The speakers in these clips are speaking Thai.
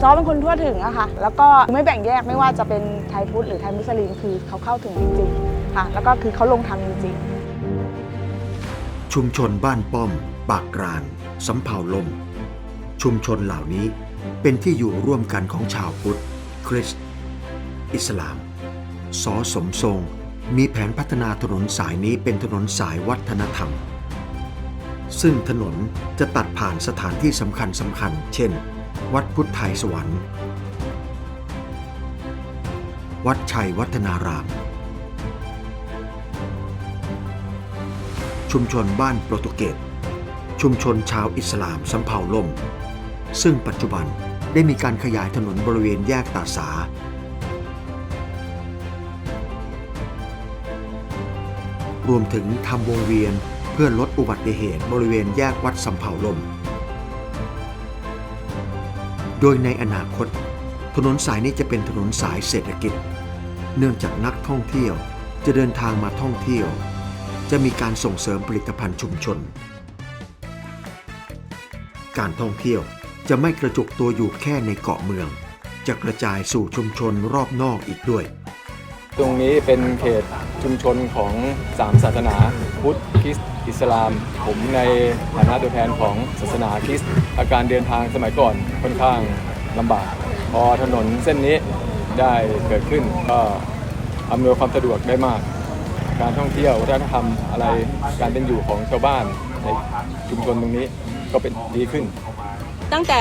ซอเป็นคนทั่วถึงอะค่ะ แล้วก็ไม่แบ่งแยกไม่ว่าจะเป็นไทยพุทธหรือไทยมุสลิมคือเขาเข้าถึงจริงๆค่ะ แล้วก็คือเขาลงทำจริงๆชุมชนบ้านป้อม ปากกรานสำเภาลม ชุมชนเหล่านี้เป็นที่อยู่ร่วมกันของชาวพุทธ คริสต์อิสลามสอสมทรงมีแผนพัฒนาถนนสายนี้เป็นถนนสายวัฒนธรรม ซึ่งถนนจะตัดผ่านสถานที่สำคัญสำคัญ เช่น วัดพุทธไทยสวรรค์ วัดชัยวัฒนาราม ชุมชนบ้านโปรตุเกส ชุมชนชาวอิสลามสำเภาล่ม ซึ่งปัจจุบันได้มีการขยายถนนบริเวณแยกตาสา รวมถึงทำวงเวียนเพื่อลดอุบัติเหตุบริเวณแยกวัดสำเภาล่ม โดยในอนาคต ถนนสายนี้จะเป็นถนนสายเศรษฐกิจ เนื่องจากนักท่องเที่ยวจะเดินทางมาท่องเที่ยว จะมีการส่งเสริมผลิตภัณฑ์ชุมชน การท่องเที่ยวจะไม่กระจุกตัวอยู่แค่ในเกาะเมือง จะกระจายสู่ชุมชนรอบนอกอีกด้วย ตรงนี้เป็นเขต ชุมชนของสามศาสนา พุทธคริสต์อิสลาม ผมในฐานะตัวแทนของศาสนาคริสต์อาการเดินทางสมัยก่อนค่อนข้างลำบาก พอถนนเส้นนี้ได้เกิดขึ้นก็อำนวยความสะดวกได้มาก การท่องเที่ยววัฒนธรรมอะไรการเป็นอยู่ของชาวบ้านในชุมชนตรงนี้ก็เป็นดีขึ้น ตั้งแต่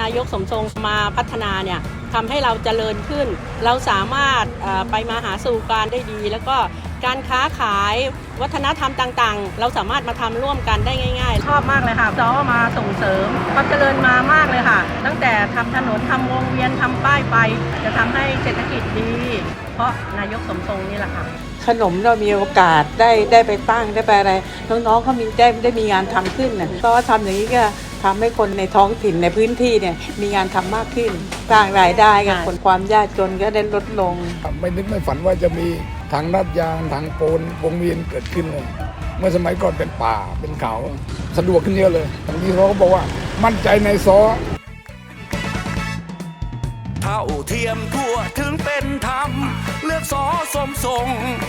นายกสมทรงมาพัฒนาเนี่ย ทำให้เราเจริญขึ้น เราสามารถไปมาหาสู่การได้ดี แล้วก็การค้าขายวัฒนธรรมต่างๆ เราสามารถมาทำร่วมกันได้ง่าย ๆ ชอบมากเลยค่ะจอมาส่งเสริมความเจริญมามากเลยค่ะ ตั้งแต่ทำถนนทำวงเวียนทำป้ายไปจะทำให้เศรษฐกิจดี เพราะนายกสมทรงนี่แหละค่ะ ขนมเรามีโอกาสได้ได้ไปตั้งได้ไปอะไรน้องๆเขามีได้ได้มีงานทำขึ้นนะเพราะว่าทำอย่างนี้ก็ ทำให้คนในท้องถิ่นในพื้นที่เนี่ยมีงานทำมากขึ้นสร้างรายได้กับคนความยากจนก็ได้ลดลง ไม่นึกไม่ฝันว่าจะมีทางลาดยางทางโปนวงเวียนเกิดขึ้นเลยเมื่อสมัยก่อนเป็นป่าเป็นเขาสะดวกขึ้นเยอะเลยบางทีเขาก็บอกว่ามั่นใจในซอเท่าเทียมทั่วถึงเป็นธรรมเลือกสอสมทรงต้องกาเบอร์สอง